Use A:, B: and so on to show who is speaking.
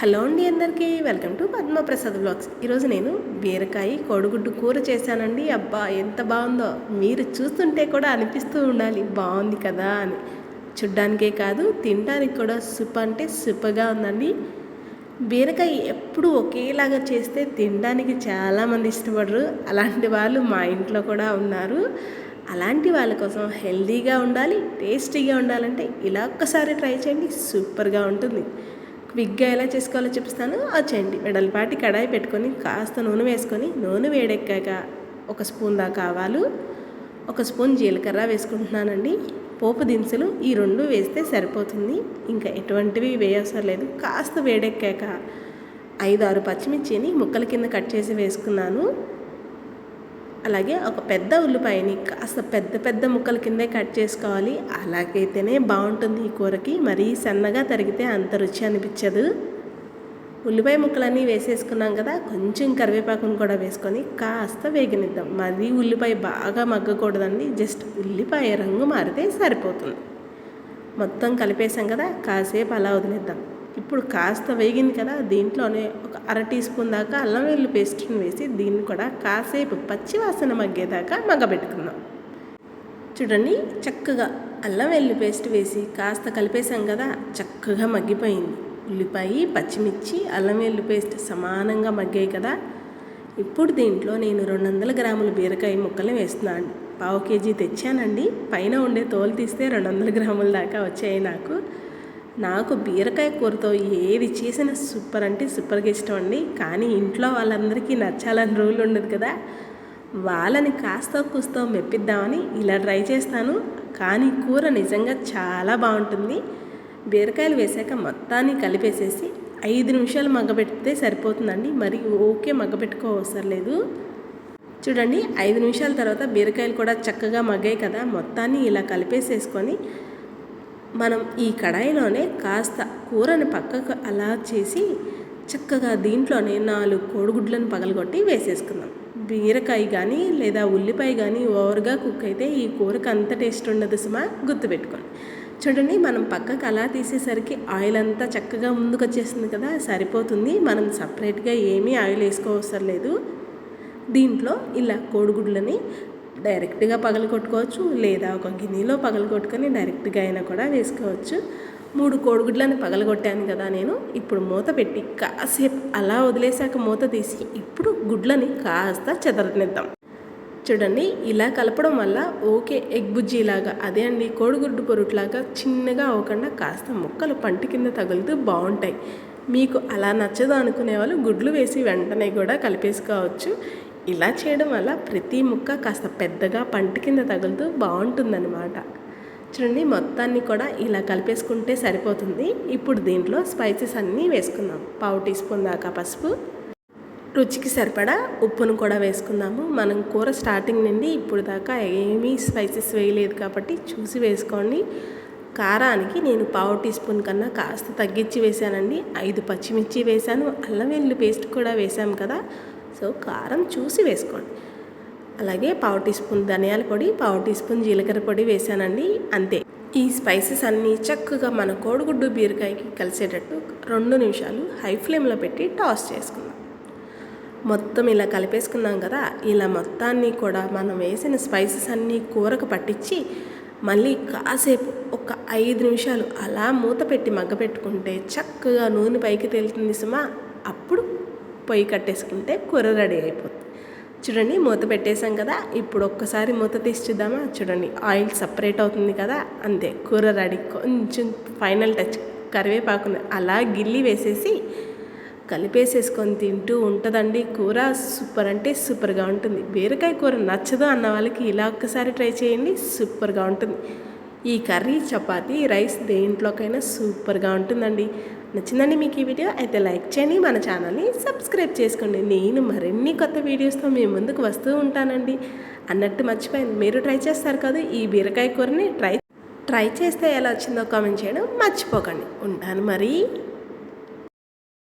A: Hello అండి అందరికీ welcome to Padma Prasad blogs ఈరోజు నేను బీరకాయ కోడిగుడ్డు కూర చేశానండి. అబ్బా ఎంత బాగుందో. మీరు చూస్తుంటే కూడా అనిపిస్తూ ఉండాలి. బాగుంది కదా అని. చూడ్డానికే కాదు తినడానికి కూడా సూప్ అంటే సూపర్గా ఉందండి. బీరకాయ ఎప్పుడు ఒకేలాగా చేస్తే తినడానికి చాలామంది ఇష్టపడరు. అలాంటి వాళ్ళు మా ఇంట్లో కూడా ఉన్నారు. అలాంటి వాళ్ళ కోసం హెల్దీగా ఉండాలి టేస్టీగా ఉండాలంటే ఇలా ఒక్కసారి ట్రై చేయండి. సూపర్గా ఉంటుంది. క్విక్గా ఎలా చేసుకోవాలో చూపిస్తాను. వచ్చేయండి వెడల్పాటి కడాయి పెట్టుకొని కాస్త నూనె వేసుకొని నూనె వేడెక్కాక ఒక స్పూన్ దాకా ఆవాలు ఒక స్పూన్ జీలకర్ర వేసుకుంటున్నానండి. పోపు దినుసులు ఈ రెండు వేస్తే సరిపోతుంది. ఇంకా ఎటువంటివి వేయవసరం లేదు. కాస్త వేడెక్కాక ఐదు ఆరు పచ్చిమిర్చిని ముక్కల కింద కట్ చేసి వేసుకున్నాను. అలాగే ఒక పెద్ద ఉల్లిపాయని కాస్త పెద్ద పెద్ద ముక్కల కిందే కట్ చేసుకోవాలి. అలాగైతేనే బాగుంటుంది ఈ కూరకి. మరీ సన్నగా తరిగితే అంత రుచి అనిపించదు. ఉల్లిపాయ ముక్కలన్నీ వేసేసుకున్నాం కదా కొంచెం కరివేపాకును కూడా వేసుకొని కాస్త వేగనిద్దాం. మరీ ఉల్లిపాయ బాగా మగ్గకూడదండి. జస్ట్ ఉల్లిపాయ రంగు మారితే సరిపోతుంది. మొత్తం కలిపేసాం కదా కాసేపు అలా వదిలేద్దాం. ఇప్పుడు కాస్త వేగింది కదా దీంట్లోనే ఒక అర టీ స్పూన్ దాకా అల్లం వెల్లుల్లి పేస్ట్ని వేసి దీన్ని కూడా కాసేపు పచ్చి వాసన మగ్గేదాకా మగ్గబెట్టుకుందాం. చూడండి చక్కగా అల్లం వెల్లుల్లి పేస్ట్ వేసి కాస్త కలిపేసాం కదా చక్కగా మగ్గిపోయింది. ఉల్లిపాయ పచ్చిమిర్చి అల్లం వెల్లుల్లి పేస్ట్ సమానంగా మగ్గాయి కదా. ఇప్పుడు దీంట్లో నేను రెండు వందల గ్రాముల బీరకాయ ముక్కలు వేస్తున్నాను. పావు కేజీ తెచ్చానండి పైన ఉండే తోలు తీస్తే రెండు వందల గ్రాముల దాకా వచ్చాయి నాకు. నాకు బీరకాయ కూరతో ఏది చేసినా సూపర్ అంటే సూపర్గా ఇష్టం అండి కానీ ఇంట్లో వాళ్ళందరికీ నచ్చాలని రూల్ ఉండదు కదా. వాళ్ళని కాస్త కూస్తో మెప్పిద్దామని ఇలా ట్రై చేస్తాను. కానీ కూర నిజంగా చాలా బాగుంటుంది. బీరకాయలు వేసాక మొత్తాన్ని కలిపేసేసి ఐదు నిమిషాలు మగ్గబెడితే సరిపోతుందండి. మరి ఓకే మగ్గబెట్టుకోవసరం లేదు. చూడండి ఐదు నిమిషాల తర్వాత బీరకాయలు కూడా చక్కగా మగ్గాయి కదా. మొత్తాన్ని ఇలా కలిపేసేసుకొని మనం ఈ కడాయిలోనే కాస్త కూరని పక్కకు అలా చేసి చక్కగా దీంట్లోనే నాలుగు కోడిగుడ్లను పగలగొట్టి వేసేసుకుందాం. బీరకాయ కానీ లేదా ఉల్లిపాయ కానీ ఓవర్గా కుక్ అయితే ఈ కూరకు అంత టేస్ట్ ఉండదు సుమా గుర్తుపెట్టుకోండి. చూడండి మనం పక్కకు అలా తీసేసరికి ఆయిల్ అంతా చక్కగా ముందుకొచ్చేసింది కదా సరిపోతుంది. మనం సపరేట్గా ఏమీ ఆయిల్ వేసుకోవసరం లేదు. దీంట్లో ఇలా కోడిగుడ్లని డైరెక్ట్గా పగలగొట్టుకోవచ్చు లేదా ఒక గిన్నెలో పగలగొట్టుకొని డైరెక్ట్గా అయినా కూడా వేసుకోవచ్చు. మూడు కోడిగుడ్లను పగలగొట్టాను కదా నేను ఇప్పుడు మూత పెట్టి కాసేపు అలా వదిలేసాక మూత తీసి ఇప్పుడు గుడ్లని కాస్త చెదరనిద్దాం. చూడండి ఇలా కలపడం వల్ల ఓకే ఎగ్ బుజ్జిలాగా అదే అండి కోడిగుడ్డు పొరుట్లాగా చిన్నగా అవ్వకుండా కాస్త ముక్కలు పంటి కింద తగులుతూ బాగుంటాయి. మీకు అలా నచ్చదు అనుకునే వాళ్ళు గుడ్లు వేసి వెంటనే కూడా కలిపేసుకోవచ్చు. ఇలా చేయడం వల్ల ప్రతి ముక్క కాస్త పెద్దగా పంట కింద తగులుతూ బాగుంటుందన్నమాట. చూడండి మొత్తాన్ని కూడా ఇలా కలిపేసుకుంటే సరిపోతుంది. ఇప్పుడు దీంట్లో స్పైసెస్ అన్నీ వేసుకుందాం. పావు టీ స్పూన్ దాకా పసుపు. రుచికి సరిపడా ఉప్పును కూడా వేసుకుందాము. మనం కూర స్టార్టింగ్ నుండి ఇప్పుడు దాకా ఏమీ స్పైసెస్ వేయలేదు కాబట్టి చూసి వేసుకోండి. కారానికి నేను పావు టీ స్పూన్ కన్నా కాస్త తగ్గించి వేసానండి ఐదు పచ్చిమిర్చి వేసాను అల్లం వెల్లుల్లి పేస్ట్ కూడా వేసాము కదా. సో కారం చూసి వేసుకోండి. అలాగే పావు టీ స్పూన్ ధనియాల పొడి పావు టీ స్పూన్ జీలకర్ర పొడి వేసానండి అంతే. ఈ స్పైసెస్ అన్నీ చక్కగా మన కోడిగుడ్డు బీరకాయకి కలిసేటట్టు రెండు నిమిషాలు హై ఫ్లేమ్లో పెట్టి టాస్ చేసుకుందాం. మొత్తం ఇలా కలిపేసుకున్నాం కదా ఇలా మొత్తాన్ని కూడా మనం వేసిన స్పైసెస్ అన్నీ కూరకు పట్టించి మళ్ళీ కాసేపు ఒక ఐదు నిమిషాలు అలా మూత పెట్టి మగ్గపెట్టుకుంటే చక్కగా నూనె పైకి తేలుతుంది సుమా. అప్పుడు పొయ్యి కట్టేసుకుంటే కూర రెడీ అయిపోతుంది. చూడండి మూత పెట్టేసాం కదా ఇప్పుడు ఒక్కసారి మూత తీసి చూద్దామా? చూడండి ఆయిల్ సపరేట్ అవుతుంది కదా అంతే కూర రెడీ. కొంచెం ఫైనల్ టచ్ కరివేపాకుని అలా గిల్లి వేసేసి కలిపేసేసుకొని తింటూ ఉంటుందండి. కూర సూపర్ అంటే సూపర్గా ఉంటుంది. బీరకాయ కూర నచ్చదు అన్న వాళ్ళకి ఇలా ఒక్కసారి ట్రై చేయండి సూపర్గా ఉంటుంది. ఈ కర్రీ చపాతి రైస్ దేంట్లోకైనా సూపర్గా ఉంటుందండి. నచ్చిందండి మీకు ఈ వీడియో? అయితే లైక్ చేయండి మన ఛానల్ని సబ్స్క్రైబ్ చేసుకోండి. నేను మరిన్ని కొత్త వీడియోస్తో మీ ముందుకు వస్తూ ఉంటానండి. అన్నట్టు మర్చిపోయింది మీరు ట్రై చేస్తారు కదా ఈ బీరకాయ కూరని ట్రై ట్రై చేస్తే ఎలా వచ్చిందో కామెంట్ చేయడం మర్చిపోకండి. ఉంటాను మరి.